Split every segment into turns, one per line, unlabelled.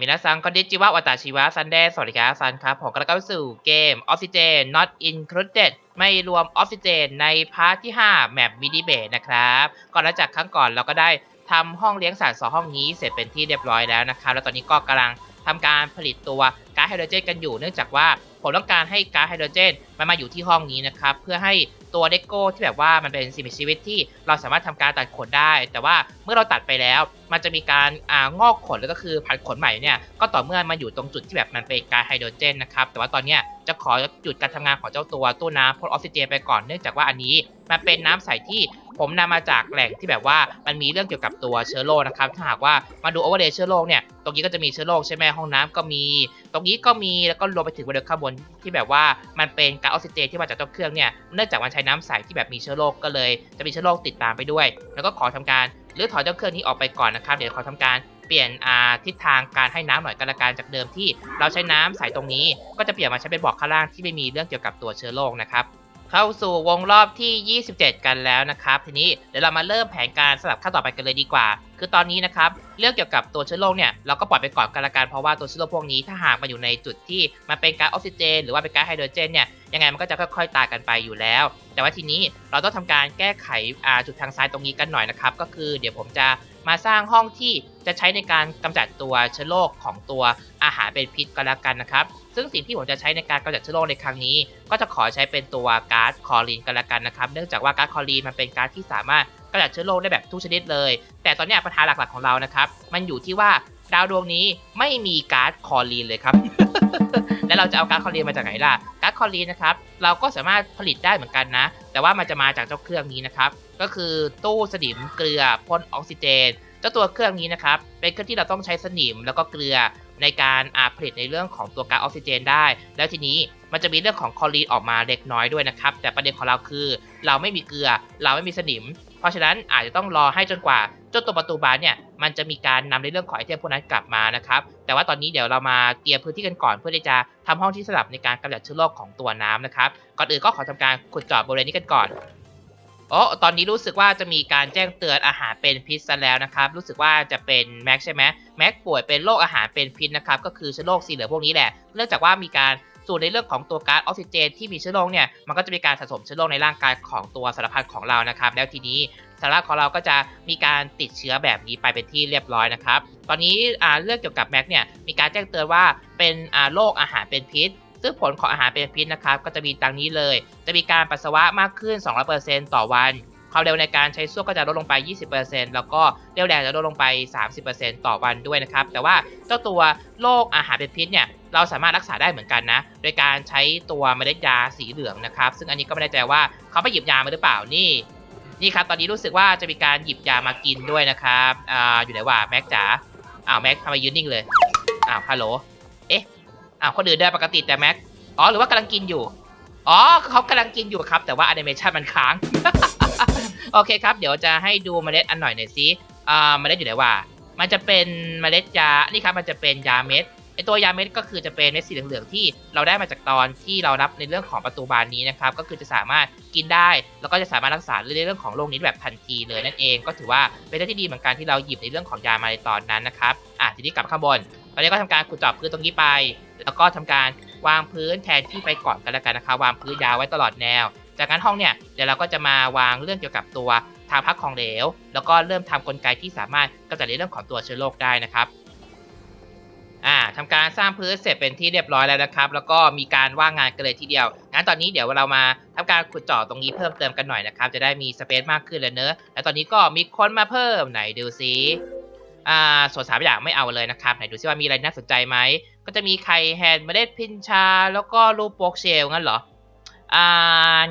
มินาซังคอนดิจิวะวาตาชิวะซันเดสวัสดีครับซันครับผมกำลังเข้าสู่เกม Oxygen Not Included ไม่รวม Oxygen ในพาร์ทที่ 5 แมปมินิเบสนะครับ ก่อนหลังจากครั้งก่อนเราก็ได้ทำห้องเลี้ยงสัตว์สองห้องนี้เสร็จเป็นที่เรียบร้อยแล้วนะครับ แล้วตอนนี้ก็กำลังทำการผลิตตัวก๊าซไฮโดรเจนกันอยู่ เนื่องจากว่าผมต้องการให้ก๊าซไฮโดรเจนมันมาอยู่ที่ห้องนี้นะครับ เพื่อให้ ตัวเดโก้ที่แบบว่ามันเป็นสิ่งมีชีวิตที่เราสามารถทำการตัดขนได้ แต่ว่าเมื่อเราตัดไปแล้ว มันจะมีการอ่างอกขนแล้วก็คือผันขนใหม่เนี่ยก็ต่อเมื่อมันอยู่ตรงจุดที่แบบมันเป็นการไฮโดรเจนนะครับแต่ว่าตอนเนี้ยจะขอหยุดการทำงานของเจ้าตัวตู้น้ำพ่นออกซิเจนไปก่อนเนื่องจากว่าอันนี้มันเป็นน้ำใสที่ ผมนำมาจากแหล่งที่แบบว่ามันมีเรื่องเกี่ยวกับตัวเชื้อโรคนะครับถ้าหากว่ามาดูโอเวอร์เดย์เชื้อโรคเนี่ยตรงนี้ก็จะมีเชื้อโรคใช่ไหมห้องน้ำก็มี ตรงนี้ก็มีแล้วก็รวมไปถึงบริเวณข้างบนที่แบบว่ามันเป็นก๊าซออกซิเจนที่มาจากเจ้าเครื่องเนี่ยเนื่องจากมันใช้น้ำใสที่แบบมีเชื้อโรคก็เลย จะมีเชื้อโรคติดตามไปด้วย แล้วก็ขอทำการหรือถอนเจ้าเครื่องนี้ออกไปก่อนนะครับเดี๋ยวขอทำการเปลี่ยนทิศทางการให้น้ำหน่อยกันละกันจากเดิมที่ เราใช้น้ำใสตรงนี้ ก็จะเปลี่ยนมาใช้เป็นบอกข้างล่างที่ไม่มีเรื่องเกี่ยวกับตัวเชื้อโรคนะครับ เข้าสู่วงรอบที่ 27 กันแล้วนะครับ ทีนี้เดี๋ยวเรามาเริ่มแผนการสลับขั้นต่อไปกันเลยดีกว่า คือตอนนี้นะครับเรื่องเกี่ยวกับตัวเชื้อโรคเนี่ยเราก็ปล่อยไปก่อนกันละกันเพราะว่าตัวเชื้อโรคพวกนี้ถ้าหากมาอยู่ในจุดที่มันเป็นก๊าซออกซิเจน หรือว่าเป็นก๊าซไฮโดรเจนเนี่ยยังไงมันก็จะค่อยๆตายกันไปอยู่แล้ว แต่ว่าทีนี้เราต้องทำการแก้ไขจุดทางซ้ายตรงนี้กันหน่อยนะครับก็คือเดี๋ยวผมจะมาสร้างห้องที่ จะใช้ในการกำจัดตัวเชื้อโรคของตัวอาหารเป็นพิษก็แล้วกันนะครับ ซึ่งสิ่งที่ผมจะใช้ในการกำจัดเชื้อโรคในครั้งนี้ ก็จะขอใช้เป็นตัวก๊าซคอรีนกันละกันนะครับ เนื่องจากว่าก๊าซคอรีนมันเป็นก๊าซที่สามารถกำจัดเชื้อโรคได้แบบทุกชนิดเลย แต่ตอนนี้ปัญหาหลักๆของเรานะครับ มันอยู่ที่ว่าดาวดวงนี้ไม่มีก๊าซคอรีนเลยครับ แล้วเราจะเอาก๊าซคอรีนมาจากไหนล่ะ ก๊าซคอรีนนะครับ เราก็สามารถผลิตได้เหมือนกันนะ แต่ว่ามันจะมาจากเจ้าเครื่องนี้นะครับ ก็คือตู้สนิมเกลือพ่นออกซิเจน เจ้าตัวเครื่องนี้นะครับเป็นเครื่องที่เราต้องใช้สนิมแล้วก็เกลือในการอาผลิตในเรื่องของตัวก๊าซออกซิเจนได้ แล้วทีนี้มันจะมีเรื่องของคอรีนออกมาเล็กน้อยด้วยนะครับ แต่ประเด็นของเราคือ เราไม่มีเกลือ เราไม่มีสนิม เพราะฉะนั้นอาจจะต้องรอให้จนกว่าเจ้าตัวประตูบานเนี่ย มันจะมีการนำในเรื่องของไอเทมพวกนั้นกลับมานะครับ แต่ว่าตอนนี้เดี๋ยวเรามาเตรียมพื้นที่กันก่อนเพื่อที่จะทำห้องที่สลับในการกำจัดเชื้อโรคของตัวน้ำนะครับ ก่อนอื่นก็ขอทำการขุดเจาะบริเวณนี้กันก่อน โอ้ตอนนี้รู้สึกว่าจะมีการแจ้งเตือนอาหารเป็นพิษซะแล้วนะครับ รู้สึกว่าจะเป็นแม็กใช่ไหมแม็กป่วยเป็นโรคอาหารเป็นพิษนะครับ ก็คือเชื้อโรคสีเหลืองพวกนี้แหละ เนื่องจากว่ามีการสูดในเรื่องของตัวก๊าซออกซิเจนที่มีเชื้อโรคเนี่ย มันก็จะมีการสะสมเชื้อโรคในร่างกายของตัวสารพัดของเรานะครับ แล้วทีนี้สารพัดของเราก็จะมีการติดเชื้อแบบนี้ไปเป็นที่เรียบร้อยนะครับ ตอนนี้เรื่องเกี่ยวกับแม็กเนี่ย มีการแจ้งเตือนว่าเป็นโรคอาหารเป็นพิษ ซึ่งผลของอาหารเป็นพิษนะครับก็จะมีดังนี้เลย จะมีการปัสสาวะมากขึ้น 200%ต่อวัน ความเร็วในการใช้ส้วมก็จะลดลงไป 20%แล้วก็เรี่ยวแรงจะลดลงไป 30%ต่อวันด้วยนะครับ แต่ว่าเจ้าตัวโรคอาหารเป็นพิษเนี่ยเราสามารถรักษาได้เหมือนกันนะ โดยการใช้ตัวเมล็ดยาสีเหลืองนะครับ ซึ่งอันนี้ก็ไม่แน่ใจว่าเขาไปหยิบยามาหรือเปล่านี่ นี่ครับ ตอนนี้รู้สึกว่าจะมีการหยิบยามากินด้วยนะครับ อ่า อยู่ไหนวะแม็กจ๋า อ้าวแม็กทำไมยืนนิ่งเลย อ้าวฮัลโหล อ้าวคนอื่นเดินปกติแต่แม็กอ๋อหรือว่ากำลังกินอยู่ อ๋อเขากำลังกินอยู่ครับ แต่ว่าแอนิเมชันมันค้าง โอเคครับ เดี๋ยวจะให้ดูเมล็ดอันหน่อยหน่อยสิอ่าเมล็ดอยู่ไหนวะมันจะเป็นเมล็ดยา นี่ครับมันจะเป็นยาเม็ดไอตัวยาเม็ดก็คือจะเป็นเม็ดสีเหลืองๆที่เราได้มาจากตอนที่เรารับในเรื่องของประตูบานนี้นะครับ ก็คือจะสามารถกินได้ แล้วก็จะสามารถรักษาในเรื่องของโรคนี้แบบทันทีเลยนั่นเอง ก็ถือว่าเป็นเรื่องที่ดีเหมือนกันที่เราหยิบในเรื่องของยามาในตอนนั้นนะครับ อะทีนี้กลับข้างบนตอนนี้ก็ทำการขุดเจาะพื้นตรงนี้ไป แล้วก็ทำการวางพื้นแทนที่ไปก่อนกันแล้วกันนะครับวางพื้นยาวไว้ตลอดแนว จากนั้นห้องเนี่ยเดี๋ยวเราก็จะมาวางเรื่องเกี่ยวกับตัวทางพักของเหลว แล้วก็เริ่มทำกลไกที่สามารถกำจัดในเรื่องของตัวเชื้อโรคได้นะครับอ่าทำการสร้างพื้นเสร็จเป็นที่เรียบร้อยแล้วนะครับ แล้วก็มีการว่างงานกันเลยทีเดียวงั้นตอนนี้เดี๋ยวเรามาทำการขุดเจาะตรงนี้เพิ่มเติมกันหน่อยนะครับ จะได้มีสเปซมากขึ้นเลยเนอะแล้วตอนนี้ก็มีคนมาเพิ่มไหนดูซิอ่าส่วนสามอย่างไม่เอาเลยนะครับไหนดูซิว่ามีอะไรน่าสนใจไหม ก็จะมีไข่แฮนด์เมล็ดพินชา แล้วก็รูปโปกเชลงั้นเหรออ่า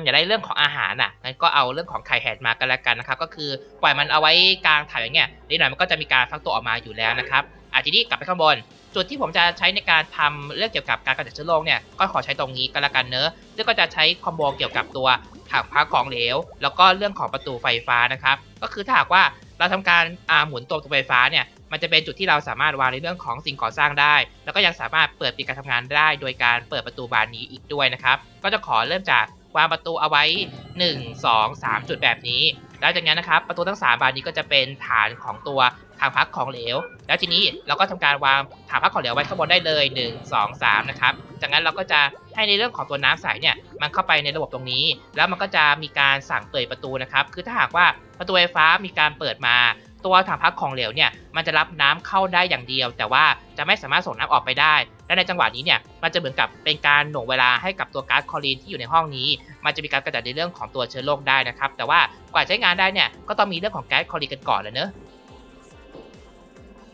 อย่าได้เรื่องของอาหารอะงั้นก็เอาเรื่องของไข่แฮนด์มากันล้วกันนะครับ ก็คือปล่อยมันเอาไว้กลางถ่ายอย่างเงี้ยนิดหน่อยมันก็จะมีการฟักตัวออกมาอยู่แล้วนะครับอะทีนี้กลับไปข้างบน จุดที่ผมจะใช้ในการทำเรื่องเกี่ยวกับการกำจัดเชื้อโรคเนี่ยก็ขอใช้ตรงนี้กันละกันเนอะซึ่งก็จะใช้คอมโบเกี่ยวกับตัวถังพักของเหลว แล้วก็เรื่องของประตูไฟฟ้านะครับ ก็คือถ้าหากว่าเราทำการอ่าหมุนตัวประตูไฟฟ้าเนี่ย มันจะเป็นจุดที่เราสามารถวางในเรื่องของสิ่งก่อสร้างได้ แล้วก็ยังสามารถเปิดปิดการทำงานได้ โดยการเปิดประตูบานนี้อีกด้วยนะครับ ก็จะขอเริ่มจากวางประตูเอาไว้ 1 2 3 จุดแบบนี้ แล้วจากนั้นนะครับประตูทั้ง 3 บานนี้ก็จะเป็นฐานของตัวทางพักของเหลว แล้วทีนี้เราก็ทำการวางฐานพักของเหลวไว้ข้างบนได้เลย 1 2 3 นะครับ จากนั้นเราก็จะให้ในเรื่องของตัวน้ำใสเนี่ยมันเข้าไปในระบบตรงนี้ แล้วมันก็จะมีการสั่งเปิดประตูนะครับ คือถ้าหากว่าประตูไฟฟ้ามีการเปิดมา ตัวถังพักของเหลวเนี่ยมันจะรับน้ำเข้าได้อย่างเดียว แต่ว่าจะไม่สามารถส่งน้ำออกไปได้ และในจังหวะนี้เนี่ยมันจะเหมือนกับเป็นการหน่วงเวลาให้กับตัวก๊าซคลอรีนที่อยู่ในห้องนี้ มันจะมีการกระจัดในเรื่องของตัวเชื้อโรคได้นะครับ แต่ว่ากว่าใช้งานได้เนี่ยก็ต้องมีเรื่องของแก๊สคลอรีนกันก่อนเลยเนอะ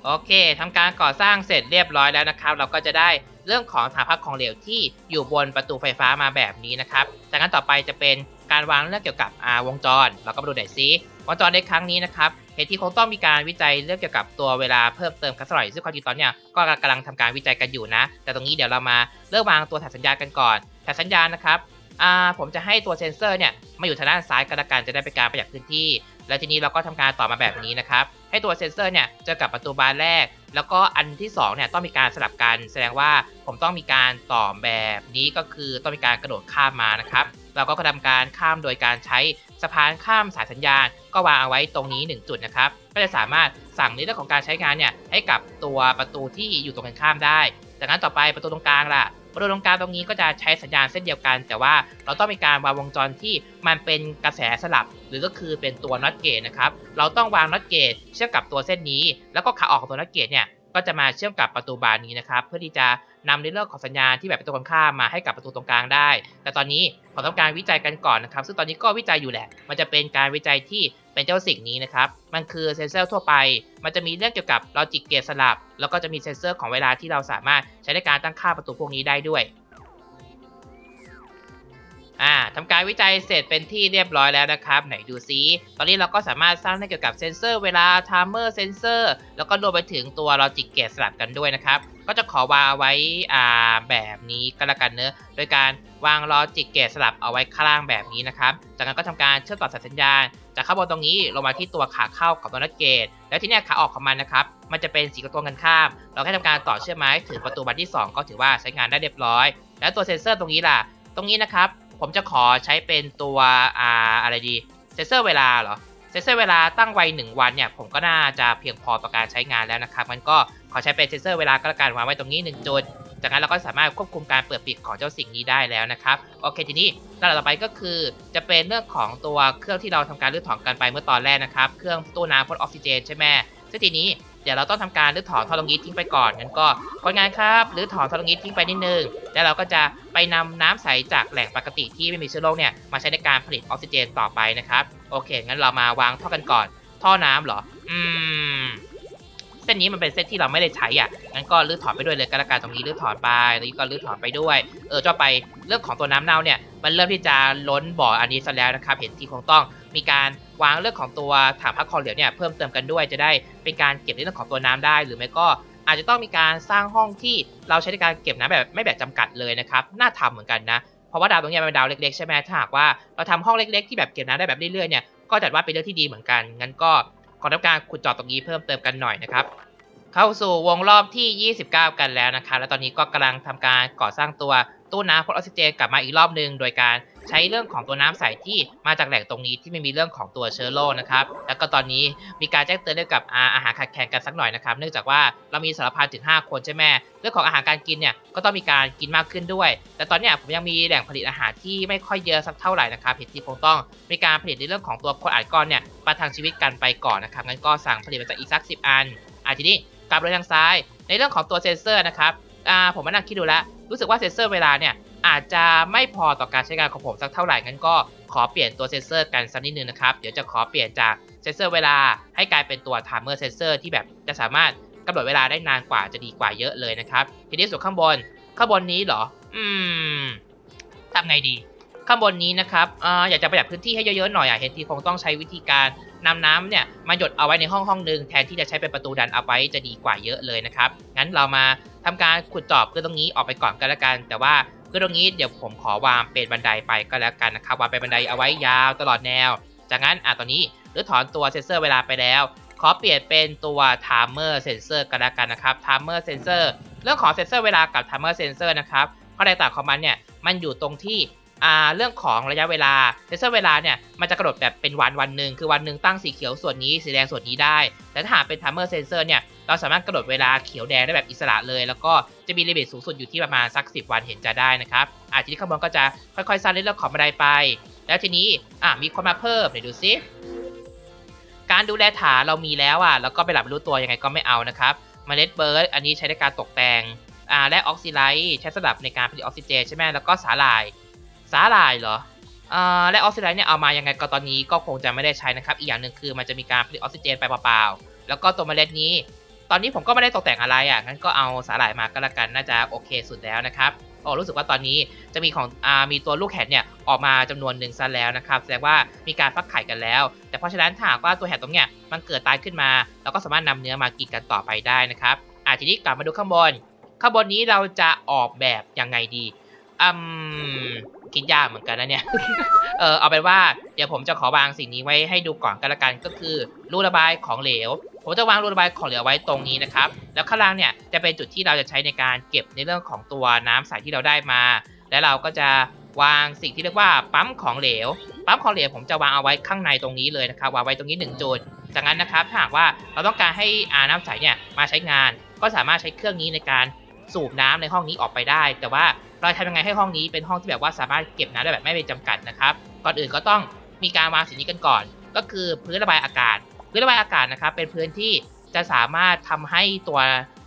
โอเคทำการก่อสร้างเสร็จเรียบร้อยแล้วนะครับ เราก็จะได้เรื่องของถังพักของเหลวที่อยู่บนประตูไฟฟ้ามาแบบนี้นะครับจากนั้นต่อไปจะเป็น การวางเรื่องเกี่ยวกับอ่าวงจร เราก็มาดูหน่อยซิวงจรในครั้งนี้นะครับเหตุที่คงต้องมีการวิจัยเรื่องเกี่ยวกับตัวเวลาเพิ่มเติมคัสลอยซึ่งความจริงตอนเนี้ยก็กำลังทำการวิจัยกันอยู่นะ แต่ตรงนี้เดี๋ยวเรามาเริ่มวางตัวแถบสัญญาณกันก่อนแถบสัญญาณนะครับอ่าผมจะให้ตัวเซนเซอร์เนี่ยมาอยู่ทางด้านซ้ายกันละกันจะได้เป็นการประหยัดพื้นที่ แล้วทีนี้เราก็ทำการต่อมาแบบนี้นะครับ ให้ตัวเซนเซอร์เนี่ยเจอกับประตูบานแรก แล้วก็อันที่2เนี่ยต้องมีการสลับกัน แสดงว่าผมต้องมีการต่อแบบนี้ก็คือต้องมีการกระโดดข้ามมานะครับ เราก็ทำการข้ามโดยการใช้สะพานข้ามสายสัญญาณ ก็วางเอาไว้ตรงนี้ 1 จุดนะครับ ก็จะสามารถสั่งในเรื่องของการใช้งานเนี่ยให้กับตัวประตูที่อยู่ตรงกันข้ามได้ จากนั้นต่อไปประตูตรงกลางล่ะประตูตรงกลางตรงนี้ก็จะใช้สัญญาณเส้นเดียวกัน แต่ว่าเราต้องมีการวางวงจรที่มันเป็นกระแสสลับ หรือก็คือเป็นตัวน็อตเกตนะครับ เราต้องวางน็อตเกตเชื่อมกับตัวเส้นนี้ แล้วก็ขาออกของตัวน็อตเกตเนี่ย ก็จะมาเชื่อมกับประตูบานนี้นะครับ เพื่อที่จะนำในเรื่องของสัญญาณที่แบบเป็นตัวตรงข้ามมาให้กับประตูตรงกลางได้ แต่ตอนนี้ผมต้องการวิจัยกันก่อนนะครับ ซึ่งตอนนี้ก็วิจัยอยู่แหละ มันจะเป็นการวิจัยที่เป็นเจ้าสิ่งนี้นะครับ มันคือเซนเซอร์ทั่วไป มันจะมีเรื่องเกี่ยวกับลอจิกเกตสลับ แล้วก็จะมีเซนเซอร์ของเวลาที่เราสามารถใช้ในการตั้งค่าประตูพวกนี้ได้ด้วย อ่าทำการวิจัยเสร็จเป็นที่เรียบร้อยแล้วนะครับ ไหนดูซิ ตอนนี้เราก็สามารถสร้างได้เกี่ยวกับเซนเซอร์เวลาไทม์เมอร์เซนเซอร์แล้วก็รวมไปถึงตัวลอจิกเกตสลับกันด้วยนะครับ ก็จะขอวางเอาไว้อ่าแบบนี้ก็แล้วกันเนอะโดยการวางลอจิกเกตสลับเอาไว้ข้างล่างแบบนี้นะครับ จากนั้นก็ทำการเชื่อมต่อสายสัญญาณ จากข้างบนตรงนี้ลงมาที่ตัวขาเข้าของตัวนัดเกต แล้วที่นี้ยขาออกของมันนะครับ มันจะเป็นสีกระตรงกันข้าม เราแค่ทำการต่อเชื่อมไม้ถึงประตูบานที่ 2 ก็ถือว่าใช้งานได้เรียบร้อย แล้วตัวเซนเซอร์ตรงนี้ล่ะ ตรงนี้นะครับ ผมจะขอใช้เป็นตัวอ่าอะไรดีเซนเซอร์เวลาเหรอเซนเซอร์เวลาตั้งไว้ 1 วันเนี่ยผมก็น่าจะเพียงพอต่อการใช้งานแล้วนะครับมันก็ขอใช้เป็นเซนเซอร์เวลาก็แล้วกันวางไว้ตรงนี้1จุดจากนั้นเราก็สามารถควบคุมการเปิดปิดของเจ้าสิ่งนี้ได้แล้วนะครับโอเคทีนี้ลำดับต่อไปก็คือจะเป็นเรื่องของตัวเครื่องที่เราทำการรื้อถอนกันไปเมื่อตอนแรกนะครับเครื่องตู้น้ำพ่นออกซิเจนใช่ไหมซึ่งทีนี้ เดี๋ยวเราต้องทำการรื้อถอนท่อลงยีทิ้งไปก่อนงั้นก็คนงานครับรื้อถอนท่อลงยีทิ้งไปนิดนึงแล้วเราก็จะไปนำน้ำใสจากแหล่งปกติที่ไม่มีเชื้อโรคเนี่ยมาใช้ในการผลิตออกซิเจนต่อไปนะครับโอเคงั้นเรามาวางท่อกันก่อน ท่อน้ำเหรอ อืม เส้นนี้มันเป็นเส้นที่เราไม่ได้ใช้อะงั้นก็รื้อถอนไปด้วยเลยก็แล้วกันตรงนี้รื้อถอนไปตรงนี้ก็รื้อถอนไปด้วย เออจะไปเรื่องของตัวน้ำเน่าเนี่ยมันเริ่มที่จะล้นบ่ออันนี้ซะแล้วนะครับเห็นที่คงต้องมีการวางเรื่องของตัวถังพักคอเหลวเนี่ยเพิ่มเติมกันด้วยจะได้เป็นการเก็บเรื่องของตัวน้ำได้ หรือไม่ก็อาจจะต้องมีการสร้างห้องที่เราใช้ในการเก็บน้ำแบบไม่แบบจำกัดเลยนะครับน่าทำเหมือนกันนะเพราะว่าดาวตรงนี้เป็นดาวเล็กๆใช่ไหมถ้าหากว่าเราทำห้องเล็กๆที่แบบเก็บน้ำได้แบบเรื่อยๆเนี่ยก็จัดว่าเป็นเรื่องที่ดีเหมือนกันงั้นก็ ขอทำการขุดเจาะตรงนี้เพิ่มเติมกันหน่อยนะครับ เข้าสู่วงรอบที่ 29 กันแล้วนะคะ และตอนนี้ก็กำลังทำการก่อสร้างตัวตู้น้ำพ่นออกซิเจนกลับมาอีกรอบหนึ่งโดยการ ใช้เรื่องของตัวน้ำใสที่มาจากแหล่งตรงนี้ที่ไม่มีเรื่องของตัวเชื้อโรคนะครับ แล้วก็ตอนนี้มีการแจ้งเตือนเรื่องกับอาหารขาดแคลนกันสักหน่อยนะครับ เนื่องจากว่าเรามีสารพันถึง 5 คนใช่ไหมเรื่องของอาหารการกินเนี่ยก็ต้องมีการกินมากขึ้นด้วย แต่ตอนนี้ผมยังมีแหล่งผลิตอาหารที่ไม่ค่อยเยอะสักเท่าไหร่นะครับเหตุที่คงต้องมีการผลิตในเรื่องของตัวคนอัดก้อนเนี่ยประทังชีวิตกันไปก่อนนะครับงั้นก็สั่งผลิตมาจากอีกสัก 10 อันอะทีนี้กลับไปทางซ้าย ในเรื่องของตัวเซนเซอร์นะครับอ่าผมมานั่งคิดดูแล้วรู้สึกว่าเซนเซอร์เวลาเนี่ย อาจจะไม่พอต่อการใช้งานของผมสักเท่าไหร่งั้นก็ขอเปลี่ยนตัวเซนเซอร์กันสักนิดนึงนะครับ เดี๋ยวจะขอเปลี่ยนจากเซนเซอร์เวลาให้กลายเป็นตัว timer sensor ที่แบบจะสามารถกำหนดเวลาได้นานกว่าจะดีกว่าเยอะเลยนะครับ ทีนี้ส่วนข้างบนข้างบนนี้เหรอ อืมทำไงดี ข้างบนนี้นะครับออยากจะประหยัดพื้นที่ให้เยอะๆหน่อยอะเห็นทีคงต้องใช้วิธีการนำน้ำเนี่ยมาหยดเอาไว้ในห้องห้องหนึ่งแทนที่จะใช้เป็นประตูดันเอาไว้จะดีกว่าเยอะเลยนะครับ งั้นเรามาทำการขุดจอบเพื่อตรงนี้ออกไปก่อนก็แล้วกัน แต่ว่า เพื่อตรงนี้เดี๋ยวผมขอวางเป็นบันไดไปก็แล้วกันนะครับวางเป็นบันไดเอาไว้ยาวตลอดแนว จากนั้นอะตอนนี้รื้อถอนตัวเซนเซอร์เวลาไปแล้ว ขอเปลี่ยนเป็นตัว timer sensor ก็แล้วกันนะครับ timer sensor เซอร์เรื่องของเซนเซอร์เวลากับ timer sensor นเซอร์นะครับข้อแตกต่างของมันเนี่ยมันอยู่ตรงที่อ่าเรื่องของระยะเวลาเซนเซอร์เวลาเนี่ยมันจะกำหนดดแบบเป็นวันวันหนึ่งคือวันหนึ่งตั้งสีเขียวส่วนนี้สีแดงส่วนนี้ได้ แต่ถ้าหากเป็น timer sensor เนี่ย เราสามารถกำหนดเวลาเขียวแดงได้แบบอิสระเลย แล้วก็จะมีลิมิตสูงสุดอยู่ที่ประมาณสัก 10 วันเห็นจะได้นะครับอ่าทีนี้ข้างบนก็จะค่อยๆสร้างเรื่องของบันไดไป แล้วทีนี้อ่ามีคนมาเพิ่มเดี๋ยวดูซิการดูแลฐานเรามีแล้วอะแล้วก็ไปหลับไม่รู้ตัวยังไงก็ไม่เอานะครับเมล็ดเบิร์ดอันนี้ใช้ในการตกแต่งอ่าและออกซิไลท์ใช้สำหรับในการผลิตออกซิเจนใช่ไหมแล้วก็สาหร่าย สาหร่ายเหรออ่าและออกซิไลท์เนี่ยเอามายังไงก็ตอนนี้ก็คงจะไม่ได้ใช้นะครับ อีกอย่างหนึ่งคือมันจะมีการผลิตออกซิเจนไปเปล่าๆแล้วก็ตัวเมล็ดนี้ ตอนนี้ผมก็ไม่ได้ตกแต่งอะไรอะงั้นก็เอาสาหร่ายมาก็แล้วกันน่าจะโอเคสุดแล้วนะครับโอ้รู้สึกว่าตอนนี้จะมีของอ่ามีตัวลูกแหนเนี่ยออกมาจำนวนหนึ่งซะแล้วนะครับแสดงว่ามีการฟักไข่กันแล้ว แต่เพราะฉะนั้นถ้าหากว่าตัวแหนตรงเนี้ยมันเกิดตายขึ้นมาเราก็สามารถนำเนื้อมากินกันต่อไปได้นะครับอะทีนี้กลับมาดูข้างบนข้างบนนี้เราจะออกแบบยังไงดี อืมคิดยากเหมือนกันนะเนี่ย เออเอาเป็นว่าเดี๋ยวผมจะขอวางสิ่งนี้ไว้ให้ดูก่อนกันละกันก็คือรูระบายของเหลว ผมจะวางรูระบายของเหลวไว้ตรงนี้นะครับ แล้วข้างล่างเนี่ยจะเป็นจุดที่เราจะใช้ในการเก็บในเรื่องของตัวน้ำใสที่เราได้มา และเราก็จะวางสิ่งที่เรียกว่าปั๊มของเหลว ปั๊มของเหลวผมจะวางเอาไว้ข้างในตรงนี้เลยนะครับวางไว้ตรงนี้หนึ่งจุด จากนั้นนะครับถ้าหากว่าเราต้องการให้อาน้ำใสเนี่ยมาใช้งาน ก็สามารถใช้เครื่องนี้ในการสูบน้ำในห้องนี้ออกไปได้ แต่ว่า เราทำยังไงให้ห้องนี้เป็นห้องที่แบบว่าสามารถเก็บน้ำได้แบบไม่เป็นจำกัดนะครับ ก่อนอื่นก็ต้องมีการวางสิ่งนี้กันก่อน ก็คือพื้นระบายอากาศ พื้นระบายอากาศนะครับ เป็นพื้นที่จะสามารถทำให้ตัว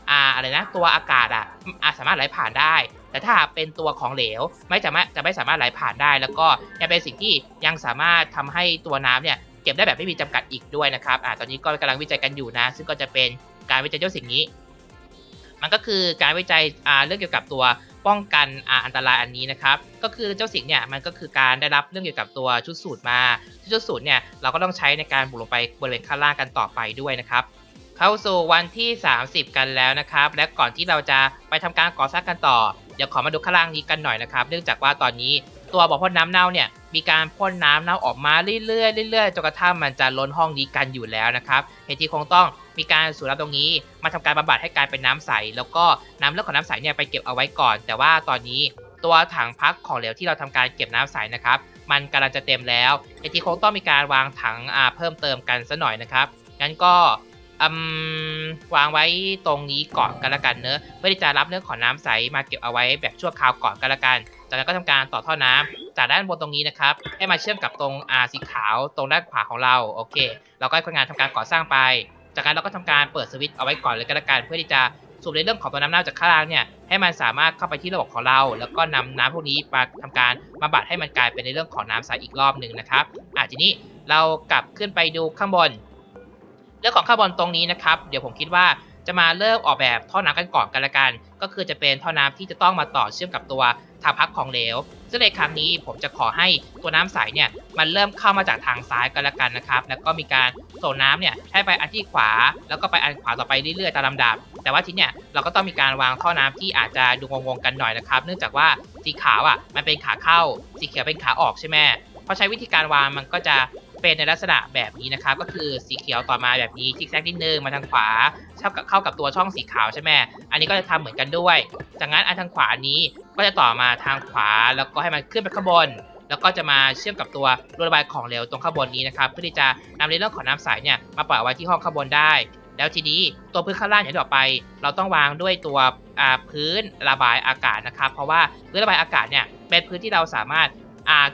อาอะไรนะ ตัวอากาศอะอาสามารถไหลผ่านได้ แต่ถ้าเป็นตัวของเหลวไม่จะไม่จะไม่สามารถไหลผ่านได้ แล้วก็ยังเป็นสิ่งที่ยังสามารถทำให้ตัวน้ำเนี่ยเก็บได้แบบไม่มีจำกัดอีกด้วยนะครับอ่าตอนนี้ก็กำลังวิจัยกันอยู่นะ ซึ่งก็จะเป็นการวิจัยเจ้าสิ่งนี้ มันก็คือการวิจัยอ่าเรื่องเกี่ยวกับตัว ป้องกันอันตรายอันนี้นะครับ ก็คือเจ้าสิ่งเนี่ยมันก็คือการได้รับเรื่องเกี่ยวกับตัวชุดสูตรมาชุดสูตรเนี่ยเราก็ต้องใช้ในการบุกลงไปบริเวณข้างล่างกันต่อไปด้วยนะครับเข้าสู่วันที่ 30 กันแล้วนะครับ และก่อนที่เราจะไปทำการก่อสร้างกันต่อเดี๋ยวขอมาดูข้างล่างนี้กันหน่อยนะครับ เนื่องจากว่าตอนนี้ตัวบ่อพ่นน้ำเน่าเนี่ยมีการพ่นน้ำเน่าออกมาเรื่อยๆเรื่อยๆจนกระทั่งมันจะล้นห้องนี้กันอยู่แล้วนะครับเหตุที่คงต้อง มีการสูบน้ำตรงนี้มาทำการบำบัดให้กลายเป็นน้ำใส แล้วก็น้ำเรื่องของน้ำใสเนี่ยไปเก็บเอาไว้ก่อน แต่ว่าตอนนี้ตัวถังพักของเหลวที่เราทำการเก็บน้ำใสนะครับ มันกำลังจะเต็มแล้วเหตุที่คงต้องมีการวางถังอ่าเพิ่มเติมกันซะหน่อยนะครับงั้นก็อืมวางไว้ตรงนี้ก่อนกันละกันเนอะเพื่อที่จะรับเรื่องของน้ำใสมาเก็บเอาไว้แบบชั่วคราวก่อนกันละกัน จากนั้นก็ทำการต่อท่อน้ำจากด้านบนตรงนี้นะครับ ให้มาเชื่อมกับตรงอาสีขาวตรงด้านขวาของเรา โอเค เราก็ให้คนงานทำการก่อสร้างไป จากนั้นเราก็ทำการเปิดสวิตช์เอาไว้ก่อนเลยกันละกันเพื่อที่จะสูบในเรื่องของตัวน้ำเน่าจากข้างล่างเนี่ยให้มันสามารถเข้าไปที่ระบบของเรา แล้วก็นำน้ำพวกนี้มาทำการบำบัดให้มันกลายเป็นในเรื่องของน้ำใสอีกรอบหนึ่งนะครับอะทีนี้เรากลับขึ้นไปดูข้างบน เรื่องของข้างบนตรงนี้นะครับ เดี๋ยวผมคิดว่าจะมาเริ่มออกแบบท่อน้ำกันก่อนกันละกัน ก็คือจะเป็นท่อน้ำที่จะต้องมาต่อเชื่อมกับตัวทางพักของเหลว ซึ่งในครั้งนี้ผมจะขอให้ตัวน้ำใสเนี่ยมันเริ่มเข้ามาจากทางซ้ายกันละกันนะครับ แล้วก็มีการส่งน้ำเนี่ยให้ไปอันที่ขวา แล้วก็ไปอันขวาต่อไปเรื่อยๆตามลำดับ แต่ว่าทีเนี่ยเราก็ต้องมีการวางท่อน้ำที่อาจจะดูงงๆกันหน่อยนะครับ เนื่องจากว่าสีขาวอะมันเป็นขาเข้า สีเขียวเป็นขาออกใช่ไหมพอใช้วิธีการวางมันก็จะ เป็นในลักษณะแบบนี้นะครับก็คือสีเขียวต่อมาแบบนี้ซิกแซกนิดนึงมาทางขวาเข้ากับเข้ากับตัวช่องสีขาวใช่ไหมอันนี้ก็จะทำเหมือนกันด้วย จากนั้นอันทางขวานี้ก็จะต่อมาทางขวาแล้วก็ให้มันขึ้นไปข้างบนแล้วก็จะมาเชื่อมกับตัวรูระบายของเหลวตรงข้างบนนี้นะครับเพื่อที่จะนำในเรื่องของน้ำใสเนี่ยมาปล่อยไว้ที่ห้องข้างบนได้ แล้วทีนี้ตัวพื้นข้างล่างอย่างที่บอกไป เราต้องวางด้วยตัวอ่าพื้นระบายอากาศนะครับ เพราะว่าพื้นระบายอากาศเนี่ยเป็นพื้นที่เราสามารถ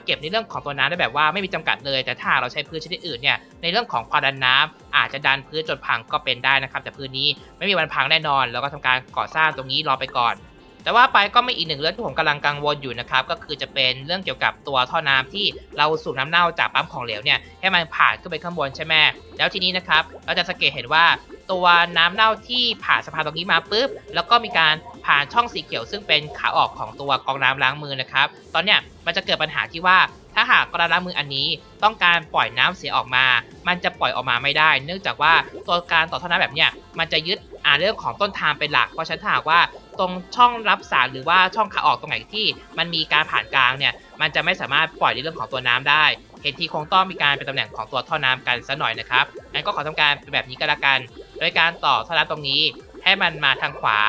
เก็บในเรื่องของตัวน้ำได้แบบว่าไม่มีจำกัดเลย แต่ถ้าเราใช้พื้นชนิดอื่นเนี่ยในเรื่องของความดันน้ำอาจจะดันพื้นจนพังก็เป็นได้นะครับ แต่พื้นนี้ไม่มีวันพังแน่นอน แล้วก็ทำการก่อสร้างตรงนี้รอไปก่อน แต่ว่าไปก็ไม่อีกหนึ่งเรื่องที่ผมกำลังกังวลอยู่นะครับก็คือจะเป็นเรื่องเกี่ยวกับตัวท่อน้ำที่เราสูบน้ำเน่าจากปั๊มของเหลวเนี่ยให้มันผ่านขึ้นไปข้างบนใช่ไหมแล้วทีนี้นะครับเราจะสังเกตเห็นว่าตัวน้ำเน่าที่ผ่านสะพานตรงนี้มาปุ๊บ แล้วก็มีการผ่านช่องสีเขียวซึ่งเป็นขาออกของตัวกองน้ำล้างมือนะครับ ตอนเนี้ย มันจะเกิดปัญหาที่ว่าถ้าหากกรองน้ำมืออันนี้ต้องการปล่อยน้ำเสียออกมา มันจะปล่อยออกมาไม่ได้ เนื่องจากว่าตัวการต่อท่อน้ำแบบเนี้ยมันจะยึดอ่าเรื่องของต้นทางเป็นหลัก เพราะฉะนั้นถ้าหากว่าตรงช่องรับสารหรือว่าช่องขาออกตรงไหนที่ มันมีการผ่านกลางเนี่ย มันจะไม่สามารถปล่อยในเรื่องของตัวน้ำได้ เหตุที่คงต้องมีการเป็นตำแหน่งของตัวท่อน้ำกันซะหน่อยนะครับงั้นก็ขอทำการเป็นแบบนี้ก็แล้วกัน โดยการต่อท่อน้ำตรงนี้ ให้มันมาทางขวา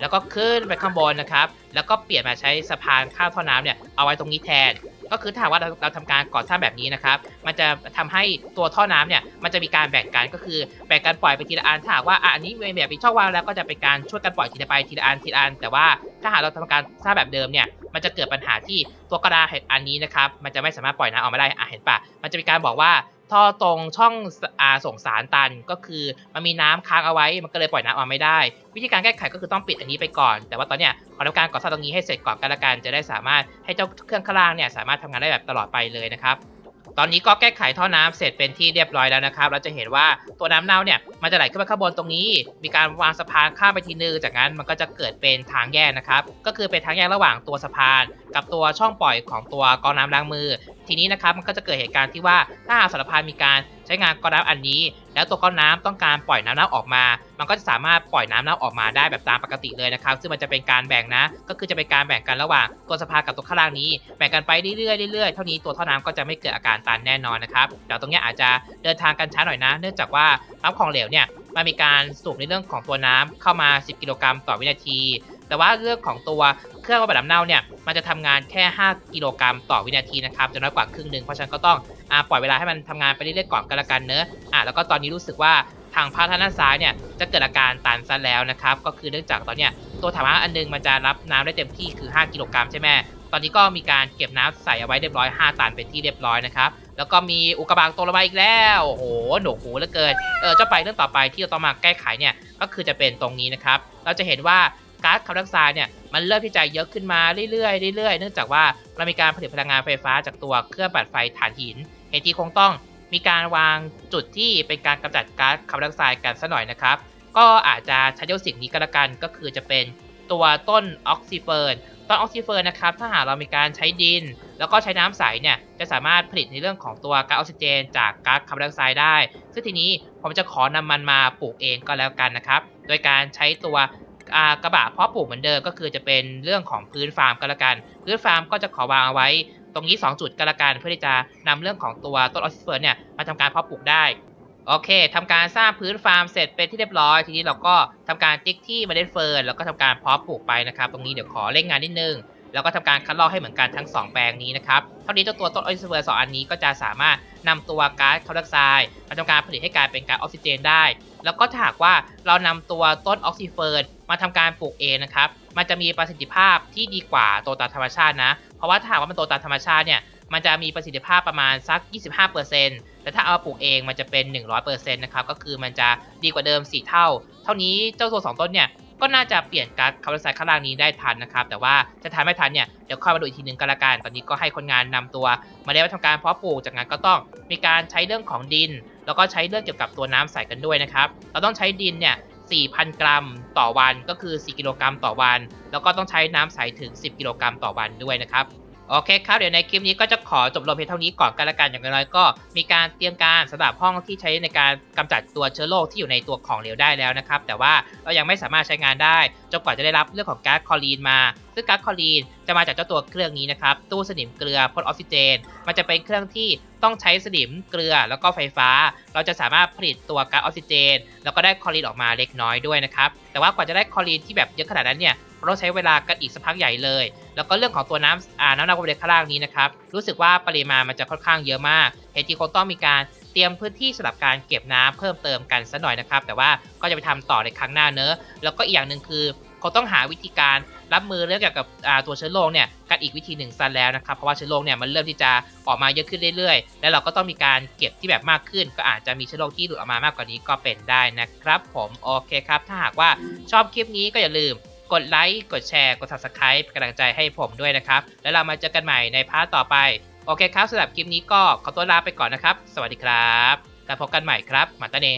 แล้วก็ขึ้นไปข้างบนนะครับ แล้วก็เปลี่ยนมาใช้สะพานข้ามท่อน้ำเนี่ยเอาไว้ตรงนี้แทน ก็คือถ้าว่าเราเราทำการก่อสร้างแบบนี้นะครับ มันจะทำให้ตัวท่อน้ำเนี่ยมันจะมีการแบ่งกันก็คือแบ่งการปล่อยไปทีละอันถ้าหากว่าอันนี้มีแบบมีช่องว่างแล้วก็จะเป็นการช่วยกันปล่อยทีละไปทีละอันทีละอัน แต่ว่าถ้าหากเราทำการสร้างแบบเดิมเนี่ยมันจะเกิดปัญหาที่ตัวกระดาษอันนี้นะครับมันจะไม่สามารถปล่อยน้ำออกมาได้อะเห็นปะมันจะมีการบอกว่า ท่อตรงช่องอาส่งสารตันก็คือมันมีน้ำค้างเอาไว้มันก็เลยปล่อยน้ำออกไม่ได้ วิธีการแก้ไขก็คือต้องปิดอันนี้ไปก่อน แต่ว่าตอนเนี้ยขอทำการก่อสร้างตรงนี้ให้เสร็จก่อนกันละกันจะได้สามารถให้เจ้าเครื่องข้างล่างเนี่ยสามารถทำงานได้แบบตลอดไปเลยนะครับ ตอนนี้ก็แก้ไขท่อน้ำเสร็จเป็นที่เรียบร้อยแล้วนะครับ เราจะเห็นว่าตัวน้ำเน่าเนี่ยมันจะไหลขึ้นมาข้างบนตรงนี้ มีการวางสะพานข้ามไปทีนึงจากนั้นมันก็จะเกิดเป็นทางแยกนะครับ ก็คือเป็นทางแยกระหว่างตัวสะพาน กับตัวช่องปล่อยของตัวกองน้ำล้างมือ ทีนี้นะครับมันก็จะเกิดเหตุการณ์ที่ว่าถ้าสารพานมีการ ใช้งานก้อนน้ำอันนี้ แล้วตัวก้อนน้ำต้องการปล่อยน้ำเน่าออกมา มันก็จะสามารถปล่อยน้ำเน่าออกมาได้แบบตามปกติเลยนะครับซึ่งมันจะเป็นการแบ่งนะ ก็คือจะเป็นการแบ่งกันระหว่างตัวสะพากับตัวข้างล่างนี้แบ่งกันไปเรื่อยๆเรื่อยๆเท่านี้ตัวท่อน้ำก็จะไม่เกิดอาการตันแน่นอนนะครับเดี๋ยวตรงนี้อาจจะเดินทางกันช้าหน่อยนะ เนื่องจากว่าน้ำของเหลวเนี่ยมันมีการสูบในเรื่องของตัวน้ำเข้ามา 10 กิโลกรัมต่อวินาที แต่ว่าเรื่องของตัวเครื่องบำบัดน้ำเน่าเนี่ย มันจะทำงานแค่ 5 กิโลกรัมต่อวินาทีนะครับ จะน้อยกว่าครึ่งหนึ่ง เพราะฉะนั้นก็ต้อง อ่าปล่อยเวลาให้มันทำงานไปเรื่อยๆก่อนกันละกันเนอะอ่าแล้วก็ตอนนี้รู้สึกว่าทางพาร์ทด้านซ้ายเนี่ยจะเกิดอาการตันซะแล้วนะครับก็คือเนื่องจากตอนเนี้ยตัวถังน้ำอันนึงมันจะรับน้ำได้เต็มที่คือ 5 กิโลกรัมใช่ไหมตอนนี้ก็มีการเก็บน้ำใส่เอาไว้เรียบร้อย 5 ตันเป็นที่เรียบร้อยนะครับแล้วก็มีอุกกาบาตตกลงมาอีกแล้วโอ้โหหนวกหูเหลือเกินเออเจ้าไปเรื่องต่อไปที่เราต้องมาแก้ไขเนี่ยก็คือจะเป็นตรงนี้นะครับเราจะเห็นว่า ก๊าซคาร์บอนไดออกไซด์เนี่ยมันเริ่มที่จะเยอะขึ้นมาเรื่อยๆเรื่อยๆเนื่องจากว่าเรามีการผลิตพลังงานไฟฟ้าจากตัวเครื่องปั่นไฟถ่านหินเหตุที่คงต้องมีการวางจุดที่เป็นการกำจัดก๊าซคาร์บอนไดออกไซด์กันสัหน่อยนะครับ ก็อาจจะใช้เจ้าสิ่งนี้ก็แล้วกันก็คือจะเป็นตัวต้นออกซิเฟิร์นต้นออกซิเฟิร์นนะครับถ้าหากเรามีการใช้ดิน แล้วก็ใช้น้ำใสเนี่ยจะสามารถผลิตในเรื่องของตัวก๊าซออกซิเจน จากก๊าซคาร์บอนไดออกไซด์ได้ ซึ่งทีนี้ผมจะขอนำมันมาปลูกเองก็แล้วกันนะครับ โดยการใช้ตัว กระบะเพาะปลูกเหมือนเดิมก็คือจะเป็นเรื่องของพื้นฟาร์มก็แล้วกัน พื้นฟาร์มก็จะขอวางเอาไว้ตรงนี้ 2 จุดก็แล้วกันเพื่อที่จะนำเรื่องของตัวต้นออสซิเฟิร์นเนี่ยมาทำการเพาะปลูกได้โอเคทำการสร้างพื้นฟาร์มเสร็จเป็นที่เรียบร้อย ทีนี้เราก็ทำการติ๊กที่เมล็ดเฟิร์นแล้วก็ทำการเพาะปลูกไปนะครับ ตรงนี้เดี๋ยวขอเร่งงานนิดนึง แล้วก็ทำการคัดลอกให้เหมือนกันทั้ง 2 แปลงนี้นะครับ เท่านี้เจ้าตัวต้นออกซิเฟิร์นสองอันนี้ก็จะสามารถนำตัวก๊าซคาร์บอนไดออกไซด์มาทำการผลิตให้กลายเป็นก๊าซออกซิเจนได้ แล้วก็ถ้าหากว่าเรานำตัวต้นออกซิเฟิร์นมาทำการปลูกเองนะครับ มันจะมีประสิทธิภาพที่ดีกว่าตัวตามธรรมชาตินะ เพราะว่าถ้าหากว่ามันโตตามธรรมชาติเนี่ย มันจะมีประสิทธิภาพประมาณสัก 25%แต่ถ้าเอามาปลูกเองมันจะเป็น 100%นะครับ ก็คือมันจะดีกว่าเดิม 4 เท่า เท่านี้เจ้าตัว 2 ต้นเนี่ย ก็น่าจะเปลี่ยนก๊าซคาร์บอนไดออกไซด์ข้างล่างนี้ได้ทันนะครับ แต่ว่าจะทันไม่ทันเนี่ย เดี๋ยวค่อยมาดูอีกทีหนึ่งก็แล้วกัน ตอนนี้ก็ให้คนงานนำตัว มาได้มาทำการเพาะปลูก จากนั้นก็ต้องมีการใช้เรื่องของดิน แล้วก็ใช้เรื่องเกี่ยวกับตัวน้ำใส่กันด้วยนะครับ เราต้องใช้ดินเนี่ย 4,000 กรัมต่อวันก็คือ 4 กิโลกรัมต่อวัน แล้วก็ต้องใช้น้ำใสถึง 10 กิโลกรัมต่อวันด้วยนะครับ โอเคครับ เดี๋ยวในคลิปนี้ก็จะขอจบลงเพียงเท่านี้ก่อนกันละกันอย่างน้อยก็มีการเตรียมการสำหรับห้องที่ใช้ในการกำจัดตัวเชื้อโรคที่อยู่ในตัวของเหลวได้แล้วนะครับ แต่ว่าเรายังไม่สามารถใช้งานได้จนกว่าจะได้รับเรื่องของก๊าซคลอรีนมา ซึ่งก๊าซคลอรีนจะมาจากเจ้าตัวเครื่องนี้นะครับ ตู้สนิมเกลือพ่นออกซิเจน มันจะเป็นเครื่องที่ต้องใช้สนิมเกลือแล้วก็ไฟฟ้า เราจะสามารถผลิตตัวก๊าซออกซิเจน แล้วก็ได้คลอรีนออกมาเล็กน้อยด้วยนะครับแต่ว่ากว่าจะได้คลอรีนที่แบบเยอะขนาดนั้นเนี่ย ต้องใช้เวลากันอีกสักพักใหญ่เลย แล้วก็เรื่องของตัวน้ำอ่าน้ำหนักบริเวณข้างล่างนี้นะครับ รู้สึกว่าปริมาณมันจะค่อนข้างเยอะมาก เหตุที่คงต้องมีการเตรียมพื้นที่สำหรับการเก็บน้ำเพิ่มเติมกันสักหน่อยนะครับ แต่ว่าก็จะไปทำต่อในครั้งหน้าเนอะแล้วก็อีกอย่างหนึ่งคือคงต้องหาวิธีการรับมือเรื่องเกี่ยวกับอ่าตัวเชื้อโรคเนี่ยกันอีกวิธีหนึ่งซันแล้วนะครับ เพราะว่าเชื้อโรคเนี่ยมันเริ่มที่จะออกมาเยอะขึ้นเรื่อยๆ แล้วเราก็ต้องมีการเก็บที่แบบมากขึ้น ก็อาจจะมีเชื้อโรคที่หลุดออกมามากกว่านี้ก็เป็นได้นะครับ ผมโอเคครับ ถ้าหากว่าชอบคลิปนี้ก็อย่าลืม กดไลค์กดแชร์กด subscribe เป็นกำลังใจให้ผมด้วยนะครับ แล้วเรามาเจอกันใหม่ในพาร์ทต่อไป โอเคครับสำหรับคลิปนี้ก็ขอตัวลาไปก่อนนะครับ สวัสดีครับ แล้วพบกันใหม่ครับมาตาเน